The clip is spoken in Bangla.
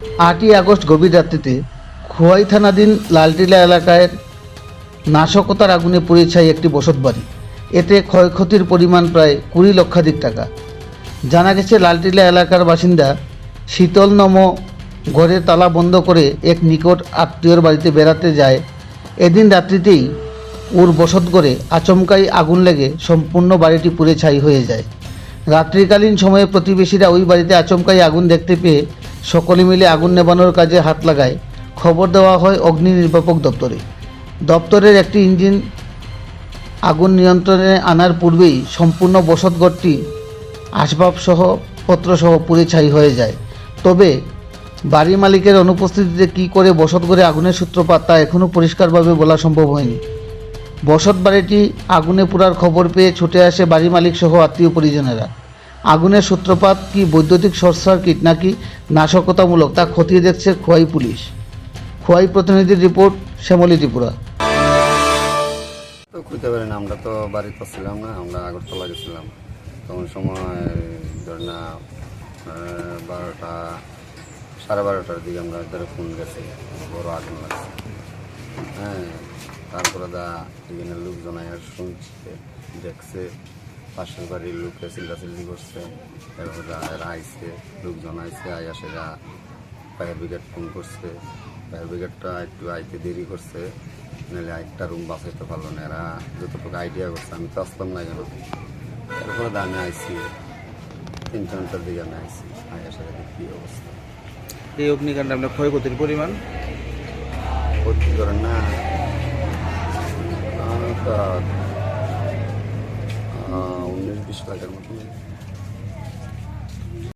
আটই আগস্ট গভীর রাত্রিতে খোয়াই থানাধীন লালটিলা এলাকায় নাশকতার আগুনে পুড়ে ছাই একটি বসত বাড়ি। এতে ক্ষয়ক্ষতির পরিমাণ প্রায় কুড়ি লক্ষাধিক টাকা। জানা গেছে, লালটিলা এলাকার বাসিন্দা শীতল নম ঘরের তালা বন্ধ করে এক নিকট আত্মীয়র বাড়িতে বেড়াতে যায়। এদিন রাত্রিতেই ওর বসত করে আচমকাই আগুন লেগে সম্পূর্ণ বাড়িটি পুড়ে ছাই হয়ে যায়। রাত্রিকালীন সময়ে প্রতিবেশীরা ওই বাড়িতে আচমকাই আগুন দেখতে পেয়ে সকলে মিলে আগুন নেবানোর কাজে হাত লাগায়। খবর দেওয়া হয় অগ্নি নির্বাপক দপ্তরে। দপ্তরের একটি ইঞ্জিন আগুন নিয়ন্ত্রণে আনার পূর্বেই সম্পূর্ণ বসতঘরটি আসবাবসহ, পত্রসহ পুড়ে ছাই হয়ে যায়। তবে বাড়ি মালিকের অনুপস্থিতিতে কী করে বসতঘরে আগুনের সূত্রপাত তা এখনও পরিষ্কারভাবে বলা সম্ভব হয়নি। বসত বাড়িটি আগুনে পুরার খবর পেয়ে ছুটে আসে বাড়ি মালিক সহ আত্মীয় পরিজনেরা। আগুনের সূত্রপাত কি বৈদ্যুতিক শর্ট সার্কিট নাকি নাশকতামূলক তা খতিয়ে দেখছে খোয়াই পুলিশ। খোয়াই প্রতিনিধির রিপোর্ট, শ্যামলী ত্রিপুরা। খুঁজতে পারি না আমরা তো বাড়িতে ছিলাম না, আমরা আগরতলা গেছিলাম। তখন সময়, ধর না বারোটা, সাড়ে বারোটার দিকে আমরা ধরে ফোন গেছি, বড় আগুন লাগছে। হ্যাঁ তারপরে দা, এখানে লোকজন শুনছে, দেখছে। পাশের বাড়ির লোকে চিল্লাচিল্লি করছে এরপর এরা আইসে লোকজন আইসে আয়া সেরা ফায়ার ব্রিগেড ফোন করছে। ফায়ার ব্রিগেডটা একটু আইতে দেরি করছে নাহলে একটা রুম বাঁচাইতে পারল না। এরা যতটুকু আইডিয়া করছে আমি তো আসলাম না কেন? এরপরে আমি আইসি তিনটা ঘণ্টার দিকে আমি আইসি আয়া সেরা দেখি কী অবস্থা। এই অগ্নিকাণ্ডে আপনার ক্ষয়ক্ষতির পরিমাণ? ক্ষতি করেন না। আহ, তা,